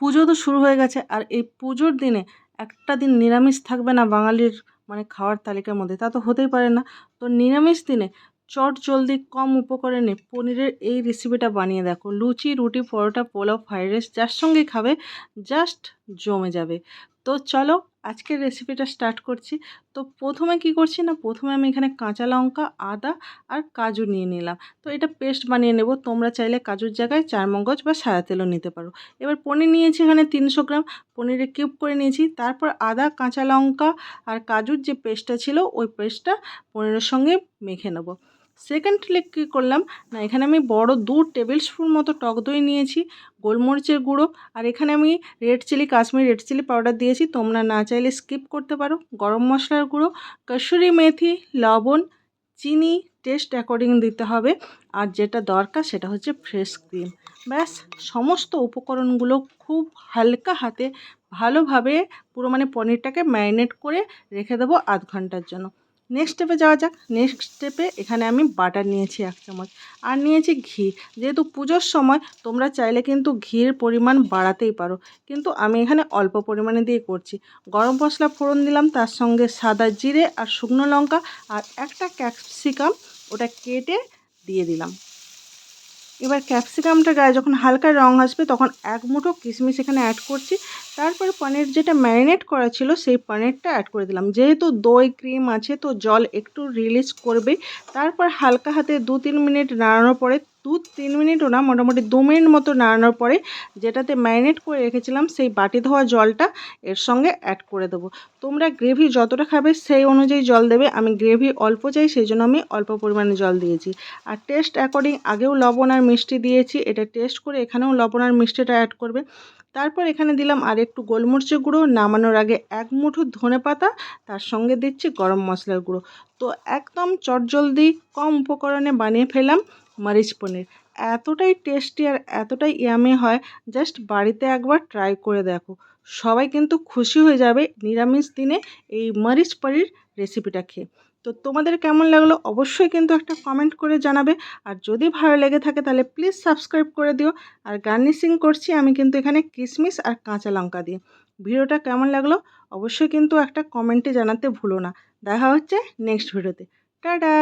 পুজো তো শুরু হয়ে গেছে আর এই পুজোর দিনে একটা দিন নিরামিষ থাকবে না বাঙালির মানে খাওয়ার তালিকার মধ্যে। তা তো হতেই পারে না। তো নিরামিষ দিনে চট জলদি কম উপকরণে পনিরের এই রেসিপিটা বানিয়ে দেখো। লুচি, রুটি, পরোটা, পোলাও, ফ্রাইড রাইস, যার সঙ্গে খাবে জাস্ট জমে যাবে। তো চলো আজকের রেসিপিটা স্টার্ট করছি। তো প্রথমে কি করছি না, প্রথমে আমি এখানে কাঁচা লঙ্কা, আদা আর কাজু নিয়ে নিলাম। তো এটা পেস্ট বানিয়ে নেব। তোমরা চাইলে কাজুর জায়গায় চারমগজ বা সাদা তেলও নিতে পারো। এবার পনির নিয়েছি এখানে তিনশো গ্রাম। পনিরে কিউব করে নিয়েছি। তারপর আদা, কাঁচা লঙ্কা আর কাজুর যে পেস্টটা ছিল, ওই পেস্টটা পনিরের সঙ্গে মেখে নেব। সেকেন্ডলি কী করলাম? না, এখানে আমি বড় দু টেবিল স্পুন মতো টক দই নিয়েছি, গোলমরিচের গুঁড়ো, আর এখানে আমি red chilli Kashmir red chilli powder দিয়েছি। তোমরা না চাইলে স্কিপ করতে পারো। গরম মশলার গুঁড়ো, কসুরি মেথি, লবণ, চিনি টেস্ট অ্যাকর্ডিং দিতে হবে। আর যেটা দরকার সেটা হচ্ছে ফ্রেশ ক্রিম ব্যাস, সমস্ত উপকরণগুলো খুব হালকা হাতে ভালোভাবে পুরো মানে পনিরটাকে ম্যারিনেট করে রেখে দেবো আধ ঘণ্টার জন্য। নেক্সট স্টেপে যাওয়া যাক। নেক্সট স্টেপে এখানে আমি বাটার নিয়েছি এক চামচ। আর নিয়েছি ঘি। যেহেতু পুজোর সময় তোমরা চাইলে কিন্তু ঘির পরিমাণ বাড়াতেই পারো। কিন্তু আমি এখানে অল্প পরিমাণে দিয়ে করছি। গরম মশলা ফোড়ন দিলাম, তার সঙ্গে সাদা জিরে আর শুকনো লঙ্কা আর একটা ক্যাপসিকাম ওটা কেটে দিয়ে দিলাম। এবার ক্যাপসিকামটা গায়ে যখন হালকা রং আসবে, তখন এক মুঠো কিশমিশ এখানে অ্যাড করছি। তারপর পনির যেটা ম্যারিনেট করা ছিল, সেই পনিরটা অ্যাড করে দিলাম। যেহেতু দই ক্রিম আছে, তো জল একটু রিলিজ করবে তারপর হালকা হাতে দু তিন মিনিট নাড়ানোর পরে দু তিন মিনিটও না মোটামুটি দু মিনিট মতো নাড়ানোর পরে যেটাতে ম্যারিনেট করে রেখেছিলাম, সেই বাটি ধোয়া জলটা এর সঙ্গে অ্যাড করে দেবো। তোমরা গ্রেভি যতটা খাবে সেই অনুযায়ী জল দেবে। আমি গ্রেভি অল্প চাই, সেই জন্য আমি অল্প পরিমাণে জল দিয়েছি। আর টেস্ট অ্যাকর্ডিং আগেও লবণ আর মিষ্টি দিয়েছি, এটা টেস্ট করে এখানেও লবণ আর মিষ্টিটা অ্যাড করবে। তারপর এখানে দিলাম আর একটু গোলমরিচের গুঁড়ো। নামানোর আগে এক মুঠো ধনে পাতা, তার সঙ্গে দিচ্ছি গরম মশলার গুঁড়ো। তো একদম চটজলদি কম উপকরণে বানিয়ে ফেলাম। মারিচ পনির। এতটাই টেস্টি আর এতটাই ইয়ামি হয় জাস্ট বাড়িতে একবার ট্রাই করে দেখো। সবাই কিন্তু খুশি হয়ে যাবে নিরামিষ দিনে এই মারিচ পনির রেসিপিটা খেয়ে। তো তোমাদের কেমন লাগল অবশ্যই কিন্তু একটা কমেন্ট করে জানাবে। আর যদি ভালো লেগে থাকে তাহলে প্লিজ সাবস্ক্রাইব করে দিও। আর গার্নিশিং করছি আমি কিন্তু এখানে কিশমিশ আর কাঁচা লঙ্কা দিয়ে। ভিডিওটা কেমন লাগল অবশ্যই কিন্তু একটা কমেন্টে জানাতে ভুলো না। দেখা হচ্ছে নেক্সট ভিডিওতে টাটা!